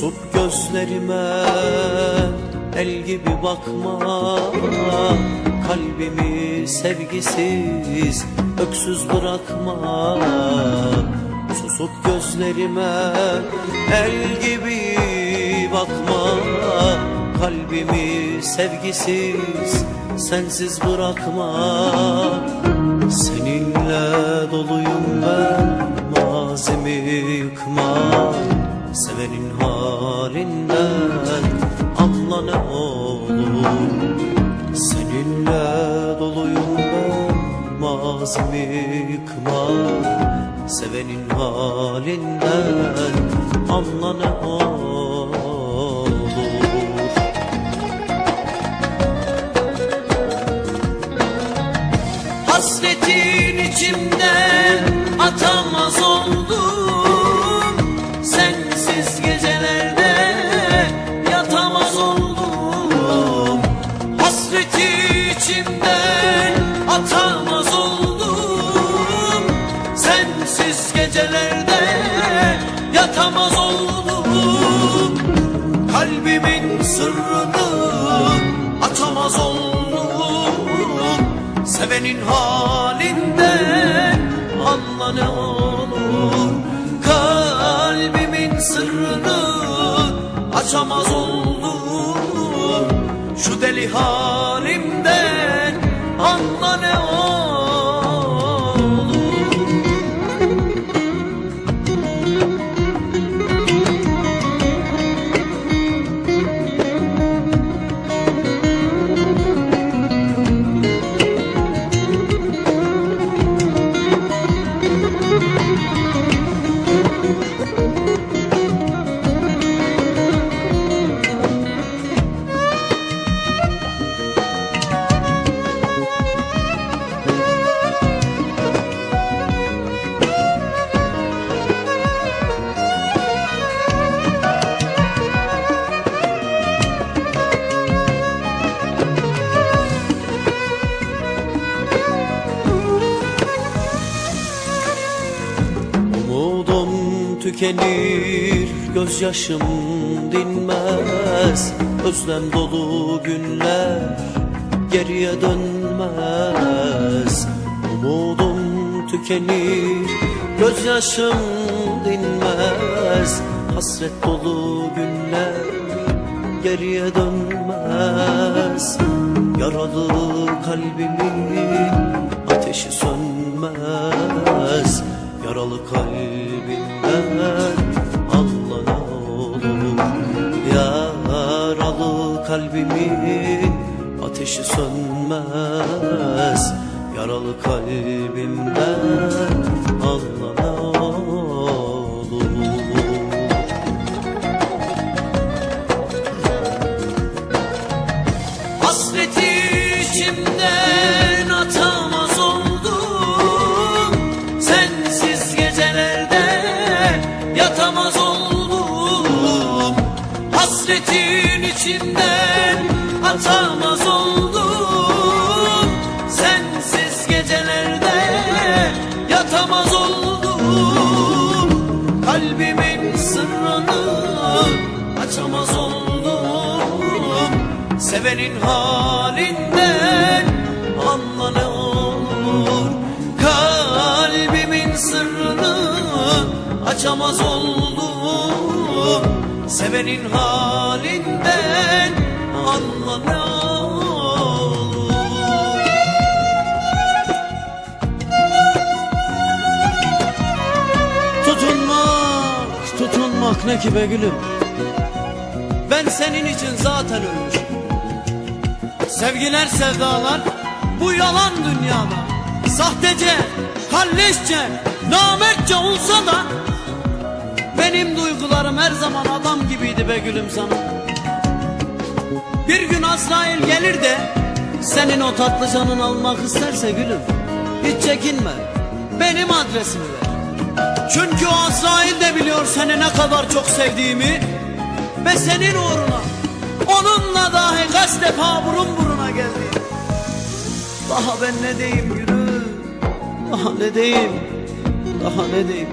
Susup gözlerime el gibi bakma. Kalbimi sevgisiz öksüz bırakma. Susup gözlerime el gibi bakma. Kalbimi sevgisiz sensiz bırakma. Seninle doluyum ben halinden anla ne olur? Seninle doluyum ben mazimi yıkma. Sevenin halinden anla ne olur? Hasretin içimden atamaz oldum sırrını açamaz oldum. Sevenin halinden anla ne olur. Kalbimin sırrını açamaz oldum. Şu deli halimden anla ne olur tükenir, gözyaşım dinmez. Özlem dolu günler geriye dönmez. Umudum tükenir, gözyaşım dinmez. Hasret dolu günler geriye dönmez. Yaralı kalbimin ateşi sönmez Yaralı kalbimden anla ne olur Yaralı kalbimin ateşi sönmez. Yaralı kalbimden anla ne olur İçinden atamaz oldum. Sensiz gecelerde yatamaz oldum. Kalbimin sırrını açamaz oldum. Sevenin halinden anla ne olur Kalbimin sırrını açamaz oldum Sevenin halinden anla ne olur Tutunmak, tutunmak ne ki be gülüm? Ben senin için zaten ölmüşüm. Sevgiler sevdalar bu yalan dünyada. Sahtece, kalleşçe, namertçe olsa da Benim duygularım her zaman adam gibiydi be gülüm sana. Bir gün Azrail gelir de Senin o tatlı canını almak isterse gülüm Hiç çekinme. Benim adresimi ver. Çünkü o Azrail de biliyor seni ne kadar çok sevdiğimi Ve senin uğruna Onunla dahi kaç defa burun buruna geldi. Daha ben ne diyeyim gülüm? Daha ne diyeyim? Daha ne diyeyim